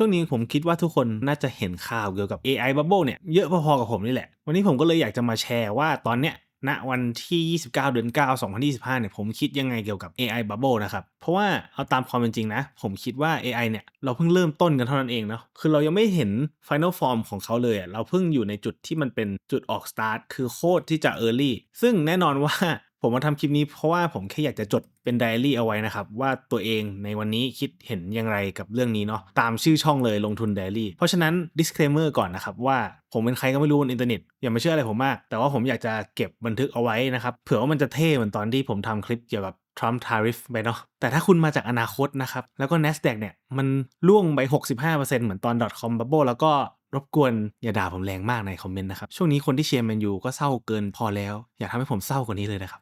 ช่วงนี้ผมคิดว่าทุกคนน่าจะเห็นข่าวเกี่ยวกับ AI Bubble เนี่ยเยอะพอๆกับผมนี่แหละ วันนี้ผมก็เลยอยากจะมาแชร์ว่าตอนเนี้ยณวันที่ 29 เดือน 9 2025 เนี่ย ผมคิดยังไงเกี่ยวกับ AI Bubble นะครับ เพราะว่าเอาตามความเป็นจริงนะ ผมคิดว่า AI เนี่ย เราเพิ่งเริ่มต้นกันเท่านั้นเองเนาะ คือเรายังไม่เห็น Final Form ของเขาเลยอะเราเพิ่งอยู่ในจุดที่มันเป็นจุดออก Start คือโคตรที่จะ Early ซึ่งแน่นอนว่า ผมมาทำคลิปนี้เพราะว่าผมแค่อยากจะจดเป็นไดอารี่เอาไว้นะครับ ว่าตัวเองในวันนี้คิดเห็นอย่างไรกับเรื่องนี้เนาะตามชื่อช่องเลยลงทุนไดอารี่เพราะฉะนั้น disclaimer ก่อนนะครับว่าผมเป็นใครก็ไม่รู้บนอินเทอร์เน็ตอย่ามาเชื่ออะไรผมมาก แต่ว่าผมอยากจะเก็บบันทึกเอาไว้นะครับเผื่อว่ามันจะเท่เหมือนตอนที่ผมทำคลิปเกี่ยวกับ Trump tariff ไปเนาะแต่ถ้าคุณมาจากอนาคตนะครับแล้วก็ NASDAQ เนี่ยมันล่วงไป 65%เหมือนตอน .com bubble แล้วก็ รบกวนอย่าด่าผมแรงมากในคอมเมนต์นะครับ ช่วงนี้คนที่เชียร์แมนยูก็เศร้าเกินพอแล้ว อย่าทำให้ผมเศร้ากว่านี้เลยนะครับ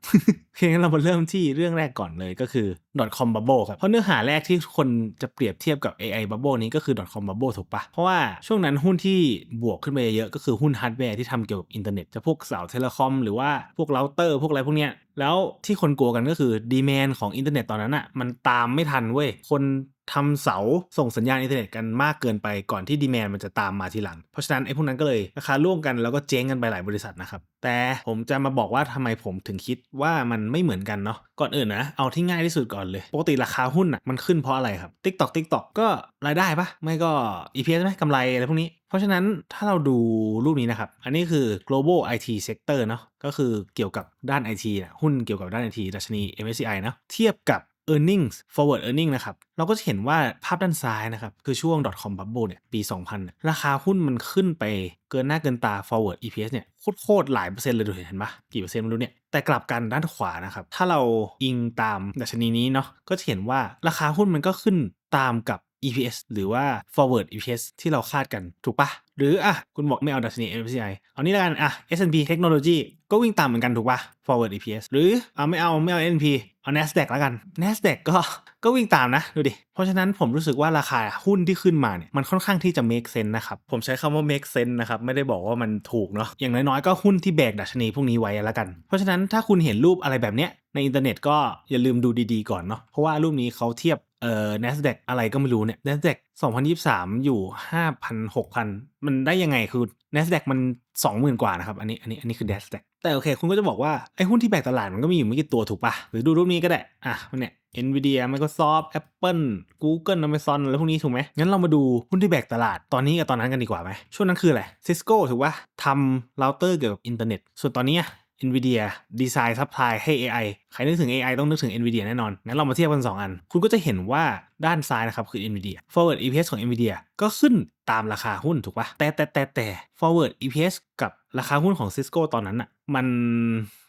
โอเคงั้นเรามาเริ่มที่เรื่องแรกก่อนเลยก็คือ .com bubble ครับ เพราะเนื้อหาแรกที่คนจะเปรียบเทียบกับ AI bubble นี้ก็คือ .com bubble ถูกปะเพราะว่าช่วงนั้นหุ้นที่บวกขึ้นไปเยอะก็คือหุ้นฮาร์ดแวร์ที่ทำเกี่ยวกับอินเทอร์เน็ตจะพวกเสาเทเลคอมหรือว่าพวกเราเตอร์พวกอะไรพวกเนี้ยแล้วที่คนกลัวกันก็คือดีแมนของอินเทอร์เน็ตตอนนั้นอะมันตามไม่ทันเว้ยคน ทำเสาส่งสัญญาณอินเทอร์เน็ตกันมากเกินไปก่อนที่ดีแมนมันจะตามมาทีหลัง เพราะฉะนั้นไอ้พวกนั้นก็เลยราคาร่วงกันแล้วก็เจ๊งกันไปหลายบริษัทนะครับ แต่ผมจะมาบอกว่าทำไมผมถึงคิดว่ามันไม่เหมือนกันเนาะก่อนอื่นนะ เอาที่ง่ายที่สุดก่อนเลย ปกติราคาหุ้นอะมันขึ้นเพราะอะไรครับ TikTok TikTok ก็รายได้ปะไม่ก็ EPS ไหมกำไรอะไรพวกนี้ เพราะฉะนั้นถ้าเราดูรูปนี้นะครับ อันนี้คือ global IT sector เนาะก็คือเกี่ยวกับด้าน IT นะหุ้นเกี่ยวกับด้าน IT ดัชนี MSCI เนาะเทียบกับ earnings forward earning นะครับ เราก็จะเห็นว่าภาพด้านซ้ายนะครับ คือช่วง .com bubble เนี่ยปี 2000เนี่ยราคาหุ้นมันขึ้นไปเกินหน้าเกินตา forward EPS เนี่ยโคตรๆหลายเปอร์เซ็นต์เลยดูเห็นปะกี่เปอร์เซ็นต์ไม่รู้เนี่ย แต่กลับกันด้านขวานะครับ ถ้าเราอิงตามดัชนีนี้เนาะก็จะเห็นว่าราคาหุ้นมันก็ขึ้นตามกับ EPS หรือว่า forward EPS ที่เราคาดกันถูกปะหรืออะคุณบอกไม่เอาดัชนี MSCI เอานี่ละกันอะ S&P Technology ก็วิ่งตามเหมือนกันถูกปะ forward EPS หรืออะไม่เอาไม่เอา S&P เอา NASDAQ แล้วกัน NASDAQ ก็ก็วิ่งตามนะ ดูดิ เพราะฉะนั้นผมรู้สึกว่าราคาหุ้นที่ขึ้นมาเนี่ยมันค่อนข้างที่จะ make sense นะครับ ผมใช้คำว่า make sense นะครับ ไม่ได้บอกว่ามันถูกเนาะอย่างน้อยๆก็หุ้นที่แบกดัชนีพวกนี้ไว้แล้วกัน เพราะฉะนั้นถ้าคุณเห็นรูปอะไรแบบเนี้ยในอินเทอร์เน็ตก็อย่าลืมดูดีๆก่อนเนาะเพราะว่ารูปนี้เขาเทียบ เอ่อ NASDAQ อะไรก็ไม่รู้เนี่ย NASDAQ 2023 อยู่ 5,000 6,000 มันได้ยังไงคือ NASDAQ มัน 20,000 กว่านะครับ อันนี้อันนี้อันนี้คือ NASDAQ แต่โอเค คุณก็จะบอกว่า ไอ้หุ้นที่แบกตลาดมันก็มีอยู่ไม่กี่ตัวถูกปะหรือดูรูปนี้ก็ได้ อะเนี่ย Nvidia Microsoft Apple Google Amazon อะไรพวกนี้ถูกไหมงั้นเรามาดูหุ้นที่แบกตลาดตอนนี้กับตอนนั้นกันดีกว่าไหมช่วงนั้นคืออะไร Cisco ถูกปะทำเราเตอร์เกี่ยวกับอินเทอร์เน็ตส่วนตอนนี้ NVIDIA ดีไซน์ซัพพลายให้ AI ใครนึกถึง AI ต้องนึกถึง NVIDIA แน่นอน งั้นเรามาเทียบกัน 2 อัน คุณก็จะเห็นว่าด้านซ้ายนะครับ คือ NVIDIA forward EPS ของ NVIDIA ก็ขึ้นตามราคาหุ้นถูกปะแต่แต่แต่แต่ forward EPS กับราคาหุ้นของ Cisco ตอนนั้นอะมัน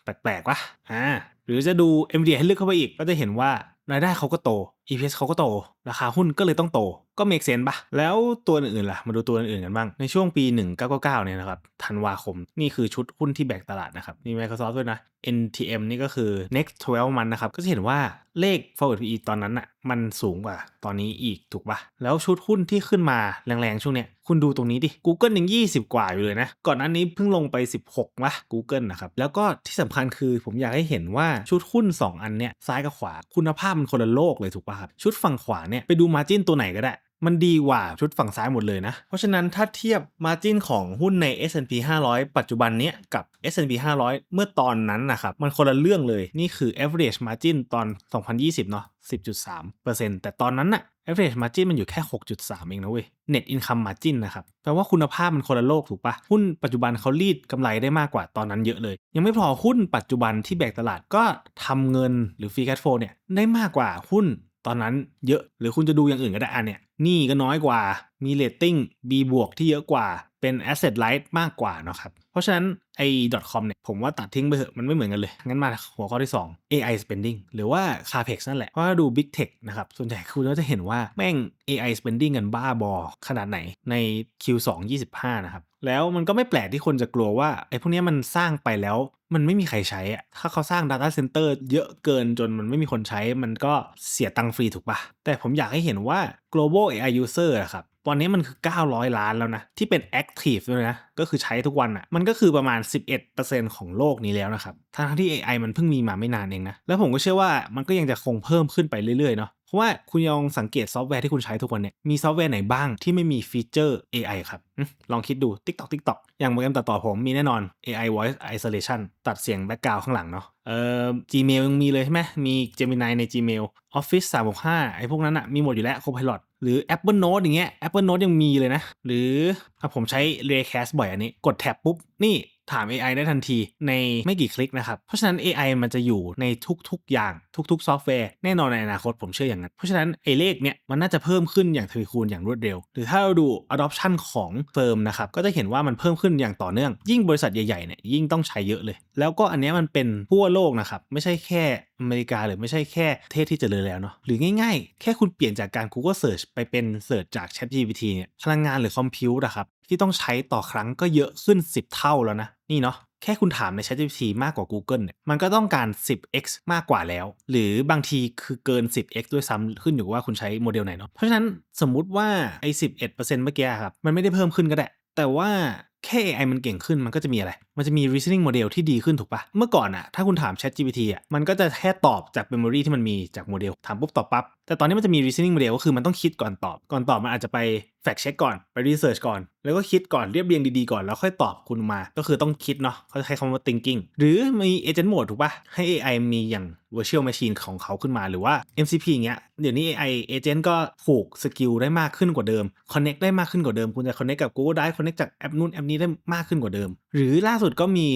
แปลกๆวะอ่าหรือจะดู NVIDIA ให้ลึกเข้าไปอีกก็จะเห็นว่ารายได้เขาก็โต EPS เขาก็โต ราคาหุ้นก็เลยต้องโต ก็ make sense ปะแล้วตัวอื่นๆล่ะ มาดูตัวอื่นๆกันบ้าง ในช่วงปี 1999 เนี่ยนะครับ ธันวาคม นี่คือชุดหุ้นที่แบกตลาดนะครับ มี Microsoft ด้วยนะ NTM นี่ก็คือ next 12 มันนะครับ ก็จะเห็นว่าเลข forward PE ตอนนั้นอะมันสูงกว่าตอนนี้อีกถูกปะแล้วชุดหุ้นที่ขึ้นมาแรงๆ ช่วงเนี้ย คุณดูตรงนี้ดิ Google ยัง 20 กว่าอยู่เลยนะ ก่อนหน้านี้เพิ่งลงไป 16วะ Google นะครับ แล้วก็ที่สำคัญคือผมอยากให้เห็นว่าชุดหุ้น 2 อันเนี้ยซ้ายกับขวาคุณภาพมันคนละโลกเลยถูกปะครับ ชุดฝั่งขวาเนี่ยไปดู margin ตัวไหนก็ได้ มันดีกว่าชุดฝั่งซ้ายหมดเลยนะ เพราะฉะนั้นถ้าเทียบ Margin ของหุ้นใน S&P 500 ปัจจุบันเนี้ยกับ S&P 500 เมื่อตอนนั้นนะครับ มันคนละเรื่องเลย นี่คือ average margin ตอน 2020 เนาะ10.3%แต่ตอนนั้นน่ะ average margin มันอยู่แค่ 6.3 เองนะเว้ย net income margin นะครับ แปลว่าคุณภาพมันคนละโลกถูกปะหุ้นปัจจุบันเขารีดกำไรได้มากกว่าตอนนั้นเยอะเลย ยังไม่พอหุ้นปัจจุบันที่แบกตลาดก็ทำเงินหรือ free cash flow เนี่ยได้มากกว่าหุ้น ตอนนั้นเยอะ หรือคุณจะดูอย่างอื่นก็ได้อันเนี่ยหนี่ก็น้อยกว่า มีเรตติ้ง B บวกที่เยอะกว่า เป็น asset light มากกว่านะครับ เพราะฉะนั้นไอ้ .com เนี่ยผมว่าตัดทิ้งไปเถอะ มันไม่เหมือนกันเลย งั้นมาหัวข้อที่ 2 AI spending หรือว่า capex นั่นแหละ เพราะว่าดู big tech นะครับ ส่วนใหญ่คุณก็จะเห็นว่าแม่ง AI spending กันบ้าบอขนาดไหนใน Q2 25 นะครับ แล้วมันก็ไม่แปลกที่คนจะกลัวว่าไอ้พวกนี้มันสร้างไปแล้ว มันไม่มีใครใช้อะถ้าเขาสร้าง Data Center เยอะเกินจนมันไม่มีคนใช้ มันก็เสียตังค์ฟรีถูกปะแต่ผมอยากให้เห็นว่า global AI user อะครับตอนนี้มันคือ 900 ล้านแล้วนะ ที่เป็น active ด้วยนะ ก็คือใช้ทุกวันอะ่ะ มันก็คือประมาณ 11%ของโลกนี้แล้วนะครับ ทั้งที่ AI มันเพิ่งมีมาไม่นานเองนะ แล้วผมก็เชื่อว่ามันก็ยังจะคงเพิ่มขึ้นไปเรื่อยๆเนาะ เพราะว่าคุณลองสังเกตซอฟต์แวร์ที่คุณใช้ทุกวันเนี่ยมีซอฟต์แวร์ไหนบ้างที่ไม่มีฟีเจอร์ AI ครับลองคิดดู TikTok TikTok อย่างโปรแกรมตัดต่อผมมีแน่นอน AI voice isolation ตัดเสียงแบ็กกราวข้างหลังเนาะเอ่อ Gmail ยังมีเลยใช่ไหมมี Gemini ใน Gmail Office 365 ไอ้พวกนั้นอะมีหมดอยู่แล้ว Copilot หรือ Apple Note อย่างเงี้ย Apple Note ยังมีเลยนะ หรือถ้าผมใช้ Raycast บ่อยอันนี้ กดแท็บปุ๊บ นี่ ถาม AI ได้ทันทีในไม่กี่คลิกนะครับ เพราะฉะนั้น AI มันจะอยู่ในทุกๆ อย่างทุกๆ ซอฟต์แวร์แน่นอนในอนาคตผมเชื่ออย่างนั้น เพราะฉะนั้นไอ้เลขเนี่ยมันน่าจะเพิ่มขึ้นอย่างทวีคูณอย่างรวดเร็ว หรือถ้าเราดู adoption ของเฟิร์มนะครับก็จะเห็นว่ามันเพิ่มขึ้นอย่างต่อเนื่อง ยิ่งบริษัทใหญ่ๆเนี่ยยิ่งต้องใช้เยอะเลย แล้วก็อันเนี้ยมันเป็นทั่วโลกนะครับไม่ใช่แค่อเมริกาหรือไม่ใช่แค่เทศที่เจริญแล้วเนาะหรือง่ายๆ แค่คุณเปลี่ยนจากการ Google Search ไปเป็น Search จาก ChatGPT เนี่ยพลังงานหรือคอมพิวต์นะครับที่ต้องใช้ต่อครั้งก็เยอะขึ้น 10 เท่าแล้วนะนี่เนาะแค่คุณถามใน ChatGPT มากกว่า Google เนี่ยมันก็ต้องการ 10x มากกว่าแล้ว หรือบางทีคือเกิน 10x ด้วยซ้ำขึ้นอยู่ว่าคุณใช้โมเดลไหนเนาะเพราะฉะนั้นสมมุติว่าไอ้11%เมื่อกี้ครับมันไม่ได้เพิ่มขึ้นก็ได้แต่ว่าแค่ AI มันเก่งขึ้นมันก็จะมีอะไร มันจะมี reasoning model ที่ดีขึ้นถูกปะเมื่อก่อนอะถ้าคุณถาม Chat GPT อะมันก็จะแค่ตอบจาก memory ที่มันมีจากโมเดลถามปุ๊บตอบปั๊บแต่ตอนนี้มันจะมี reasoning model ก็คือมันต้องคิดก่อนตอบ ก่อนตอบมันอาจจะไป fact check ก่อนไป research ก่อน แล้วก็คิดก่อนเรียบเรียงดีๆก่อนแล้วค่อยตอบคุณมา ก็คือต้องคิดเนาะเขาใช้คำว่า thinking หรือมี agent mode ถูกปะให้ AI มีอย่าง virtual machine ของเขาขึ้นมาหรือว่า MCP อย่างเงี้ยเดี๋ยวนี้ AI agent ก็ผูกสกิลได้มากขึ้นกว่าเดิม connect ได้มากขึ้นกว่าเดิม คุณจะ connect กับ Google Drive connect จากแอปนู้นแอปนี้ได้มากขึ้นกว่าเดิม หรือล่าสุดก็มี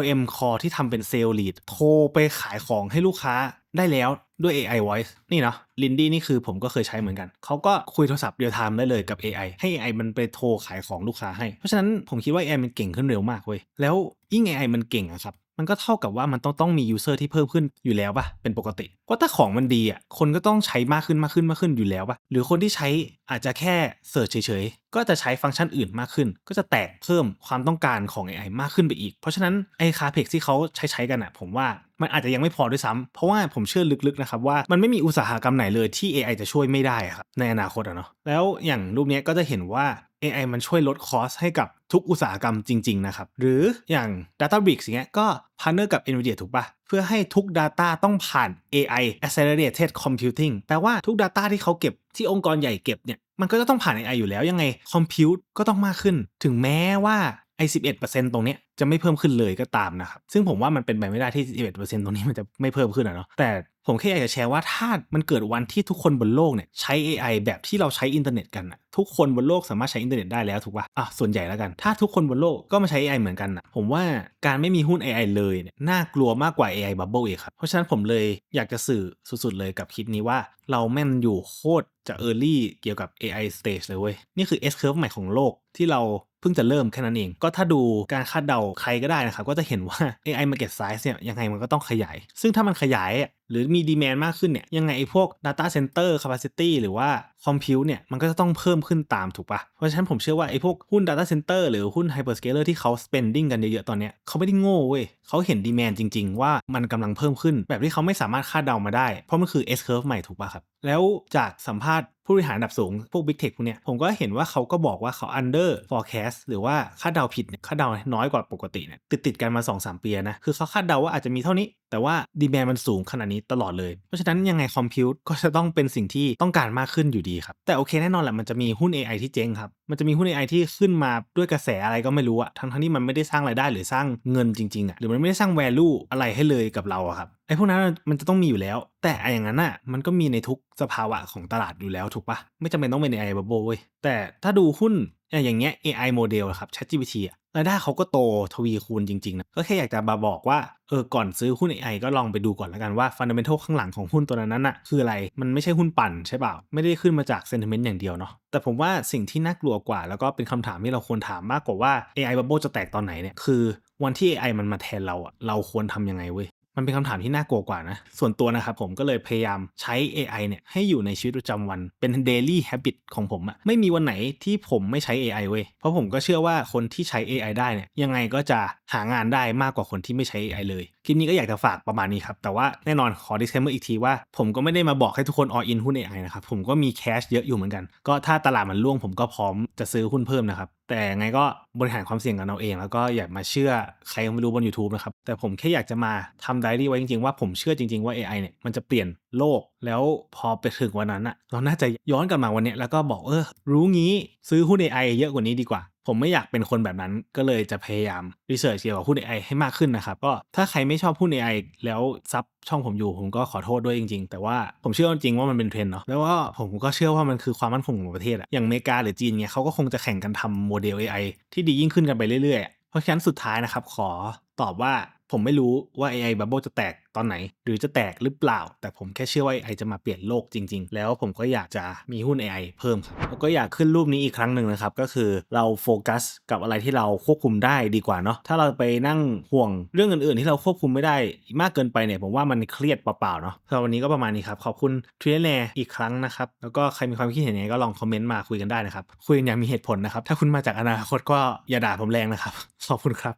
LM Core ที่ทำเป็นเซลล์ลีดโทรไปขายของให้ลูกค้าได้แล้วด้วย AI Voice นี่เนาะลินดี้นี่คือผมก็เคยใช้เหมือนกัน เขาก็คุยโทรศัพท์เรียลไทม์ได้เลยกับ AI ให้ AI มันไปโทรขายของลูกค้าให้ เพราะฉะนั้นผมคิดว่า AI มันเก่งขึ้นเร็วมากเว้ย แล้วยิ่ง AI มันเก่งอะครับ มันก็เท่ากับว่ามันต้องต้องมียูเซอร์ที่เพิ่มขึ้นอยู่แล้วป่ะเป็นปกติก็ถ้าของมันดีอะคนก็ต้องใช้มากขึ้นมากขึ้นมากขึ้นอยู่แล้วป่ะหรือคนที่ใช้อาจจะแค่เสิร์ชเฉยๆ ก็จะใช้ฟังก์ชันอื่นมากขึ้น ก็จะแตกเพิ่มความต้องการของ AI มากขึ้นไปอีก เพราะฉะนั้นไอ้คาเพกที่เขาใช้ใช้กันอะ ผมว่ามันอาจจะยังไม่พอด้วยซ้ำเพราะว่าผมเชื่อลึกๆนะครับว่ามันไม่มีอุตสาหกรรมไหนเลยที่ AI จะช่วยไม่ได้ครับในอนาคตอะเนาะแล้วอย่างรูปนี้ก็จะเห็นว่า AI มันช่วยลดคอสให้กับทุกอุตสาหกรรมจริง ๆ นะครับ หรืออย่าง Databricks อย่างเงี้ยก็พาร์เนอร์กับ NVIDIA ถูกปะเพื่อให้ทุก Data ต้องผ่าน AI Accelerated Computing แปลว่าทุก Data ที่เขาเก็บที่องค์กรใหญ่เก็บเนี่ยมันก็จะต้องผ่าน AI อยู่แล้วยังไง Compute ก็ต้องมากขึ้น ถึงแม้ว่าไอ้11%ตรงเนี้ยจะไม่เพิ่มขึ้นเลยก็ตามนะครับ ซึ่งผมว่ามันเป็นไปไม่ได้ที่ 11%ตรงนี้มันจะไม่เพิ่มขึ้นอะเนาะแต่ ผมแค่อยากจะแชร์ว่าถ้ามันเกิดวันที่ทุกคนบนโลกเนี่ยใช้ AI แบบที่เราใช้อินเทอร์เน็ตกันอะทุกคนบนโลกสามารถใช้อินเทอร์เน็ตได้แล้วถูกปะอะส่วนใหญ่แล้วกัน ถ้าทุกคนบนโลกก็มาใช้ AI เหมือนกันอะผมว่าการไม่มีหุ้น AI เลยเนี่ยน่ากลัวมากกว่า AI Bubble อีกครับ เพราะฉะนั้นผมเลยอยากจะสื่อสุดๆเลยกับคลิปนี้ว่า เราแม่นอยู่โคตรจะ early เกี่ยวกับ AI stage เลยเว้ย นี่คือ S curve ใหม่ของโลกที่เรา เพิ่งจะเริ่มแค่นั้นเอง ก็ถ้าดูการคาดเดาใครก็ได้นะครับ ก็จะเห็นว่า AI market size เนี่ยยังไงมันก็ต้องขยาย ซึ่งถ้ามันขยายหรือมีดีแมนมากขึ้นเนี่ยยังไงไอ้พวก data center capacity หรือว่า compute เนี่ยมันก็จะต้องเพิ่มขึ้นตามถูกปะเพราะฉะนั้นผมเชื่อว่าไอ้พวกหุ้น data center หรือหุ้น hyperscaler ที่เขา spending กันเยอะๆตอนเนี้ยเขาไม่ได้โง่เว้ยเขาเห็นดีแมนจริง ๆ ว่ามันกำลังเพิ่มขึ้น แบบที่เขาไม่สามารถคาดเดามาได้ เพราะมันคือ S curve ใหม่ถูกปะครับ แล้วจากสัมภาษณ์ ผู้บริหารระดับสูง พวก Big Tech พวกเนี้ยผมก็เห็นว่าเขาก็บอกว่าเขา under forecast หรือว่าคาดเดาผิดเนี่ยคาดเดาน้อยกว่าปกติเนี่ยติดติดกันมา 2-3 ปีนะ คือเขาคาดเดาว่าอาจจะมีเท่านี้ แต่ว่าดีแมนมันสูงขนาดนี้ตลอดเลย เพราะฉะนั้นยังไงคอมพิวต์ก็จะต้องเป็นสิ่งที่ต้องการมากขึ้นอยู่ดีครับ แต่โอเคแน่นอนแหละมันจะมีหุ้น AI ที่เจ๊งครับ มันจะมีหุ้น AI ที่ขึ้นมาด้วยกระแสอะไรก็ไม่รู้อะทั้งทั้งที่มันไม่ได้สร้างรายได้หรือสร้างเงินจริงๆอะหรือมันไม่ได้สร้าง value อะไรให้เลยกับเราอะครับไอ้พวกนั้นมันจะต้องมีอยู่แล้ว แต่ไอ้อย่างนั้นอะมันก็มีในทุกสภาวะของตลาดอยู่แล้วถูกปะไม่จำเป็นต้องเป็น AI bubble เว้ยแต่ถ้าดูหุ้นอย่างเงี้ย AI model อะครับ ChatGPT อะ รายได้เขาก็โตทวีคูณจริงๆนะก็แค่อยากจะมาบอกว่าเออก่อนซื้อหุ้น AI ก็ลองไปดูก่อนแล้วกันว่าฟันเดเมนทัลข้างหลังของหุ้นตัวนั้นน่ะคืออะไรมันไม่ใช่หุ้นปั่นใช่เปล่า ไม่ได้ขึ้นมาจากเซนติเมนต์อย่างเดียวเนาะแต่ผมว่าสิ่งที่น่ากลัวกว่า แล้วก็เป็นคำถามที่เราควรถามมากกว่าว่า AI bubble จะแตกตอนไหนเนี่ยคือวันที่ AI มันมาแทนเราอะเราควรทำยังไงเว้ย มันเป็นคำถามที่น่ากลัวกว่านะ ส่วนตัวนะครับผมก็เลยพยายามใช้ AI เนี่ยให้อยู่ในชีวิตประจำวันเป็น daily habit ของผมอะไม่มีวันไหนที่ผมไม่ใช้ AI เว้ย เพราะผมก็เชื่อว่าคนที่ใช้ AI ได้เนี่ยยังไงก็จะหางานได้มากกว่าคนที่ไม่ใช้ AI เลย คลิปนี้ก็อยากจะฝากประมาณนี้ครับ แต่ว่าแน่นอนขอ disclaimer อีกทีว่า ผมก็ไม่ได้มาบอกให้ทุกคน all in หุ้น AI นะครับผมก็มีแคชเยอะอยู่เหมือนกัน ก็ถ้าตลาดมันร่วงผมก็พร้อมจะซื้อหุ้นเพิ่มนะครับ แต่ไงก็บริหารความเสี่ยงกันเอาเอง แล้วก็อย่ามาเชื่อใครไม่รู้บน YouTube นะครับ แต่ผมแค่อยากจะมาทำไดอารี่ไว้จริงๆ ว่าผมเชื่อจริงๆ ว่า AI เนี่ยมันจะเปลี่ยนโลก แล้วพอไปถึงวันนั้นอะเราน่าจะย้อนกลับมาวันนี้แล้วก็บอกเออรู้งี้ซื้อหุ้น AI เยอะกว่านี้ดีกว่า ผมไม่อยากเป็นคนแบบนั้นก็เลยจะพยายามรีเสิร์ชเกี่ยวกับหุ้น AI ให้มากขึ้นนะครับ ก็ถ้าใครไม่ชอบหุ้น AI แล้วซับช่องผมอยู่ผมก็ขอโทษด้วยจริง ๆ แต่ว่าผมเชื่อจริงว่ามันเป็นเทรนเนาะแล้วว่าผมก็เชื่อว่ามันคือความมั่นคงของประเทศอะอย่างอเมริกาหรือจีนเนี่ยเขาก็คงจะแข่งกันทำโมเดล AI ที่ดียิ่งขึ้นกันไปเรื่อยๆเพราะฉะนั้นสุดท้ายนะครับขอตอบว่า ผมไม่รู้ว่า AI Bubble จะแตกตอนไหน หรือจะแตกหรือเปล่า แต่ผมแค่เชื่อว่า AI จะมาเปลี่ยนโลกจริง ๆ แล้วผมก็อยากจะมีหุ้น AI เพิ่มครับแล้วก็อยากขึ้นรูปนี้อีกครั้งหนึ่งนะครับ ก็คือเราโฟกัสกับอะไรที่เราควบคุมได้ดีกว่าเนาะถ้าเราไปนั่งห่วงเรื่องอื่นๆ ที่เราควบคุมไม่ได้มากเกินไปเนี่ยผมว่ามันเครียดเปล่าๆเนาะสำหรับวันนี้ก็ประมาณนี้ครับขอบคุณทรีแนอีกครั้งนะครับแล้วก็ใครมีความคิดเห็นยังไงก็ลองคอมเมนต์มาคุยกันได้นะครับคุยกันอย่างมีเหตุผลนะครับถ้าคุณมาจากอนาคตก็อย่าด่าผมแรงนะครับขอบคุณครับ